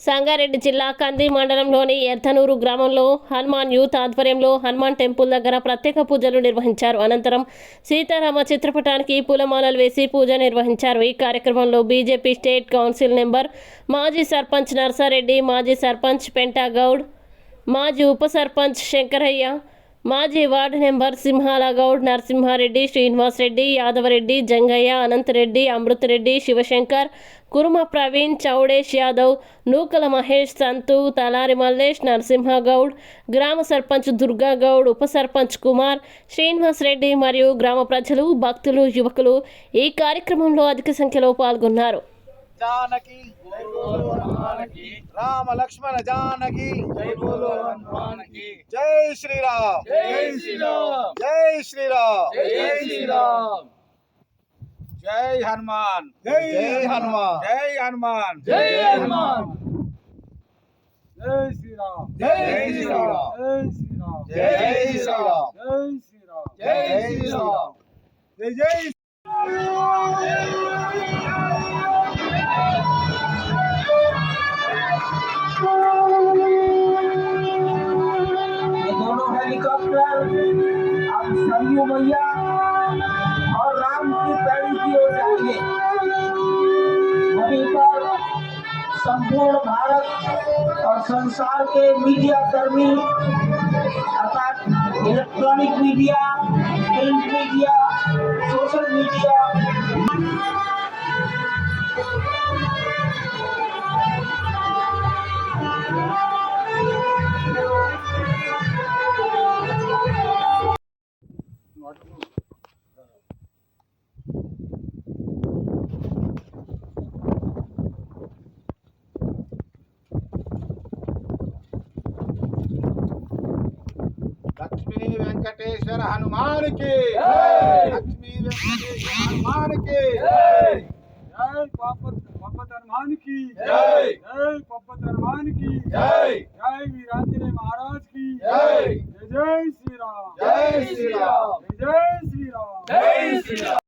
సంగారెడ్డి జిల్లా కంది మండలంలోని ఎర్తనూరు గ్రామంలో హనుమాన్ యూత్ ఆధ్వర్యంలో హనుమాన్ టెంపుల్ దగ్గర ప్రత్యేక పూజలు నిర్వహించారు. అనంతరం సీతారామ చిత్రపటానికి పూలమాలలు వేసి పూజ నిర్వహించారు. ఈ కార్యక్రమంలో బీజేపీ స్టేట్ కౌన్సిల్ నెంబర్ మాజీ సర్పంచ్ నర్సారెడ్డి మాజీ సర్పంచ్ పెంటాగౌడ్ మాజీ ఉప సర్పంచ్ శంకరయ్య మాజీ వార్డు నెంబర్ సింహాల గౌడ్ నరసింహారెడ్డి శ్రీనివాస్ రెడ్డి యాదవరెడ్డి జంగయ్య అనంతరెడ్డి అమృతరెడ్డి శివశంకర్ కురుమ ప్రవీణ్ చౌడేష్ యాదవ్ నూకల మహేష్ సంతు తలారి మల్లేష్ నరసింహగౌడ్ గ్రామ సర్పంచ్ దుర్గా గౌడ్ ఉప సర్పంచ్ కుమార్ శ్రీనివాస్ రెడ్డి మరియు గ్రామ ప్రజలు భక్తులు యువకులు ఈ కార్యక్రమంలో అధిక సంఖ్యలో పాల్గొన్నారు. जानकी। राम लक्ष्मण जानकी। जय बोलो हनुमान की जय श्री राम जय श्री राम जय श्री राम जय श्री राम जय हनुमान। जय हनुमान। जय हनुमान जय हनुमान जय श्री राम जय श्री राम जय श्री राम जय श्री राम जय श्री राम जय जय ये भारत और संसार के मीडिया कर्मी अर्थात electronic media print media social media Venkateswara హనుమానికి. Lakshmi Venkateswara హనుమానికి. జై! పాపత్ పప్పత హనుమానికి జై! జై పప్పత హనుమానికి జై! జై వీరాంజనే మహారాజ్కి జై! జై శ్రీరామ్. జై శ్రీరామ్. జై శ్రీరామ్. జై శ్రీరామ్.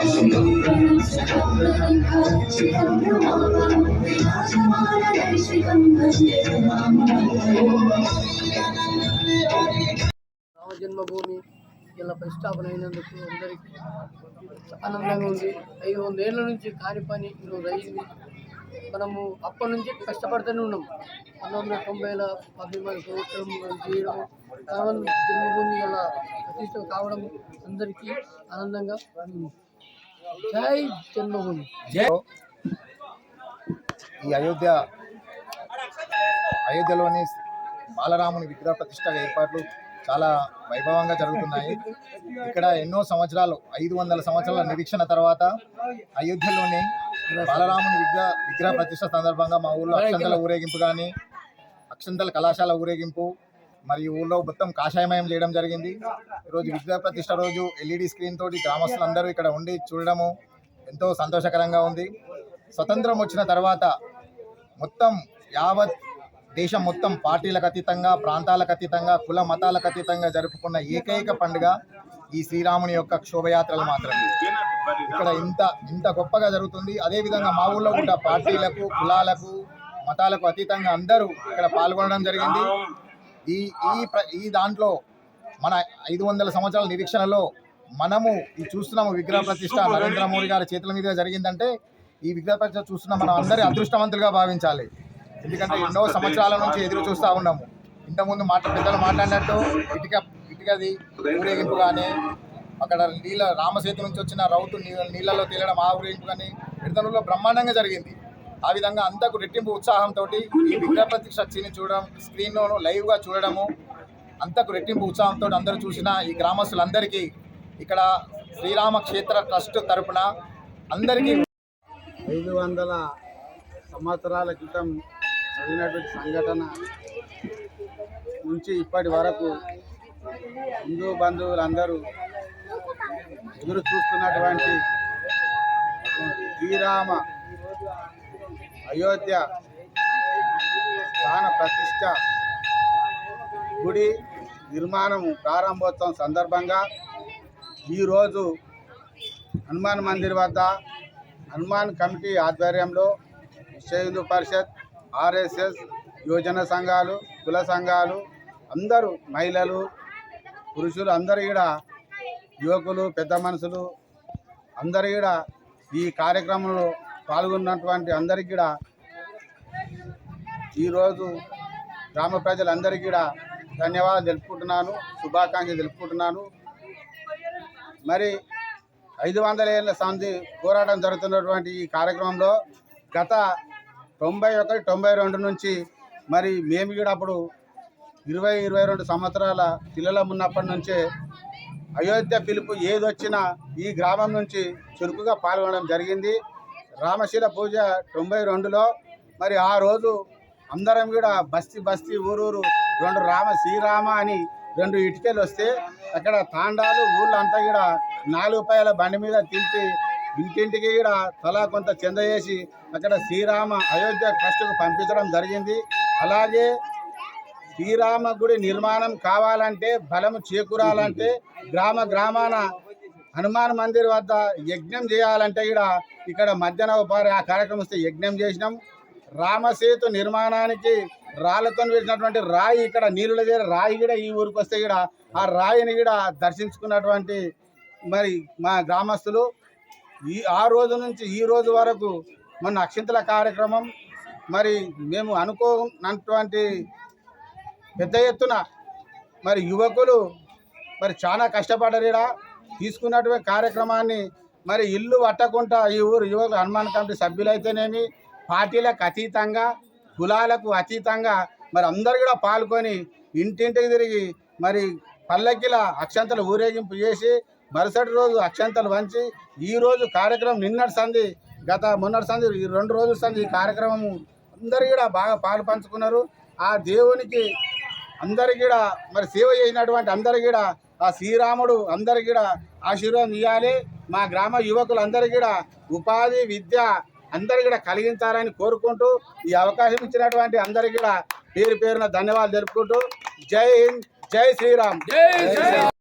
రామ జన్మభూమి ఇలా ప్రతిష్టాపన అయినందుకు అందరికీ ఆనందంగా ఉంది. ఐదు వందేళ్ళ నుంచి కాని పని ఈరోజు అయింది. మనము అప్పటి నుంచి కష్టపడుతూనే ఉన్నాం. పంతొమ్మిది వందల తొంభైలో పద్దెనిమిది సంవత్సరం చేయడం జన్మభూమి ఇలా ప్రతిష్ట కావడం అందరికీ ఆనందంగా ఉంది. జై జన్మభూమి. ఈ అయోధ్య అయోధ్యలోని బాలరాముని విగ్రహ ప్రతిష్ట ఏర్పాట్లు చాలా వైభవంగా జరుగుతున్నాయి. ఇక్కడ ఎన్నో సంవత్సరాలు ఐదు వందల సంవత్సరాల నిరీక్షణ తర్వాత అయోధ్యలోని బాలరాముని విగ్రహ విగ్రహ ప్రతిష్ట సందర్భంగా మా ఊళ్ళో అక్షంతల ఊరేగింపు కానీ అక్షంతల కళాశాల ఊరేగింపు మరియు ఊళ్ళో మొత్తం కాషాయమయం చేయడం జరిగింది. ఈరోజు విద్యా ప్రతిష్ట రోజు ఎల్ఈడి స్క్రీన్ తోటి గ్రామస్తులందరూ ఇక్కడ ఉండి చూడడము ఎంతో సంతోషకరంగా ఉంది. స్వతంత్రం వచ్చిన తర్వాత మొత్తం యావత్ దేశం మొత్తం పార్టీలకు అతీతంగా ప్రాంతాలకు అతీతంగా కుల మతాలకు అతీతంగా జరుపుకున్న ఏకైక పండుగ ఈ శ్రీరాముని యొక్క శోభయాత్రలు మాత్రమే. ఇక్కడ ఇంత ఇంత గొప్పగా జరుగుతుంది. అదేవిధంగా మా ఊళ్ళో కూడా పార్టీలకు కులాలకు మతాలకు అతీతంగా అందరూ ఇక్కడ పాల్గొనడం జరిగింది. ఈ ఈ ప్ర- ఈ దాంట్లో మన ఐదు వందల సంవత్సరాల నిరీక్షణలో మనము ఈ చూస్తున్నాము విగ్రహ ప్రతిష్ట నరేంద్ర మోడీ గారి చేతుల మీద జరిగిందంటే ఈ విగ్రహ ప్రతిష్ట చూస్తున్న మనం అందరి అదృష్టవంతులుగా భావించాలి. ఎందుకంటే ఎన్నో సంవత్సరాల నుంచి ఎదురు చూస్తూ ఉన్నాము. ఇంతకుముందు మాట పెద్దలు మాట్లాడినట్టు ఇటుక ఇటుకది ఊరేగింపు కానీ అక్కడ నీళ్ళ రామసేతు నుంచి వచ్చిన రౌతు నీళ్ళలో తేలడం ఆ ఊరేగింపు కానీ విడతలలో బ్రహ్మాండంగా జరిగింది. ఆ విధంగా అంతకు రెట్టింపు ఉత్సాహంతో ఈ విగ్రహ ప్రతిష్ట చూడడం స్క్రీన్లోను లైవ్గా చూడడము అంతకు రెట్టింపు ఉత్సాహంతో అందరూ చూసిన ఈ గ్రామస్తులందరికీ ఇక్కడ శ్రీరామ క్షేత్ర ట్రస్ట్ తరపున అందరికీ ఐదు వందల సంవత్సరాల క్రితం జరిగినటువంటి సంఘటన నుంచి ఇప్పటి వరకు హిందూ బంధువులందరూ ఎదురు చూస్తున్నటువంటి శ్రీరామ అయోధ్య ప్రాణ ప్రతిష్ట గుడి నిర్మాణం ప్రారంభోత్సవం సందర్భంగా ఈరోజు హనుమాన్ మందిర్ వద్ద హనుమాన్ కమిటీ ఆధ్వర్యంలో విశ్వ హిందూ పరిషత్ ఆర్ఎస్ఎస్ యువజన సంఘాలు కుల సంఘాలు అందరూ మహిళలు పురుషులు అందరూ కూడా యువకులు పెద్ద మనుషులు అందరూ కూడా ఈ కార్యక్రమంలో పాల్గొన్నటువంటి అందరికీ కూడా ఈరోజు గ్రామ ప్రజలందరికీ కూడా ధన్యవాదాలు తెలుపుకుంటున్నాను శుభాకాంక్షలు తెలుపుకుంటున్నాను. మరి ఐదు వందల ఏళ్ళ సంధి పోరాటం జరుగుతున్నటువంటి ఈ కార్యక్రమంలో గత తొంభై ఒకటి తొంభై రెండు నుంచి మరి మేము కూడా అప్పుడు ఇరవై ఇరవై రెండు సంవత్సరాల పిల్లలం ఉన్నప్పటి నుంచే అయోధ్య పిలుపు ఏదొచ్చినా ఈ గ్రామం నుంచి చురుకుగా పాల్గొనడం జరిగింది. రామశిల పూజ తొంభై రెండులో మరి ఆ రోజు అందరం కూడా బస్తీ బస్తీ ఊరూరు రెండు రామ శ్రీరామ అని రెండు ఇటుకలు వస్తే అక్కడ తాండాలు ఊళ్ళంతా అంతా కూడా నాలుగు పాయల బండి మీద తింటి ఇంటింటికి కూడా తలా కొంత చెంద చేసి అక్కడ శ్రీరామ అయోధ్య ట్రస్టుకు పంపించడం జరిగింది. అలాగే శ్రీరామ గుడి నిర్మాణం కావాలంటే బలము చేకూరాలంటే గ్రామ గ్రామాన హనుమాన్ మందిర్ వద్ద యజ్ఞం చేయాలంటే కూడా ఇక్కడ మధ్యాహ్న ఉపాధి ఆ కార్యక్రమం వస్తే యజ్ఞం చేసినాం. రామసేతు నిర్మాణానికి రాళ్ళతో వేసినటువంటి రాయి ఇక్కడ నీళ్ళు చేరి రాయి కూడా ఈ ఊరికి వస్తే కూడా ఆ రాయిని కూడా దర్శించుకున్నటువంటి మరి మా గ్రామస్తులు. ఈ ఆ రోజు నుంచి ఈ రోజు వరకు మన అక్షింతల కార్యక్రమం మరి మేము అనుకోనటువంటి పెద్ద ఎత్తున మరి యువకులు మరి చాలా కష్టపడ్డారు తీసుకున్నటువంటి కార్యక్రమాన్ని మరి ఇల్లు పట్టకుండా ఈ ఊరు యువకులు హనుమాన్ కమిటీ సభ్యులైతేనేమి పార్టీలకు అతీతంగా కులాలకు అతీతంగా మరి అందరు కూడా పాల్గొని ఇంటింటికి తిరిగి మరి పల్లకిల అక్షంతలు ఊరేగింపు చేసి మరుసటి రోజు అక్షంతలు వంచి ఈ రోజు కార్యక్రమం నిన్నటి సంధి గత మొన్నటి సంధి ఈ రెండు రోజుల సంధి ఈ కార్యక్రమం అందరు కూడా బాగా పాలు పంచుకున్నారు. ఆ దేవునికి అందరు కూడా మరి సేవ చేసినటువంటి అందరు కూడా ఆ శ్రీరాముడు అందరు కూడా ఆశీర్వాదం ఇవ్వాలి మా గ్రామ యువకులు అందరికీ కూడా ఉపాధి విద్య అందరికి కూడా కలిగించాలని కోరుకుంటూ ఈ అవకాశం ఇచ్చినటువంటి అందరికీ కూడా పేరు పేరున ధన్యవాదాలు తెలుపుకుంటూ. జై హింద్ జై శ్రీరామ్.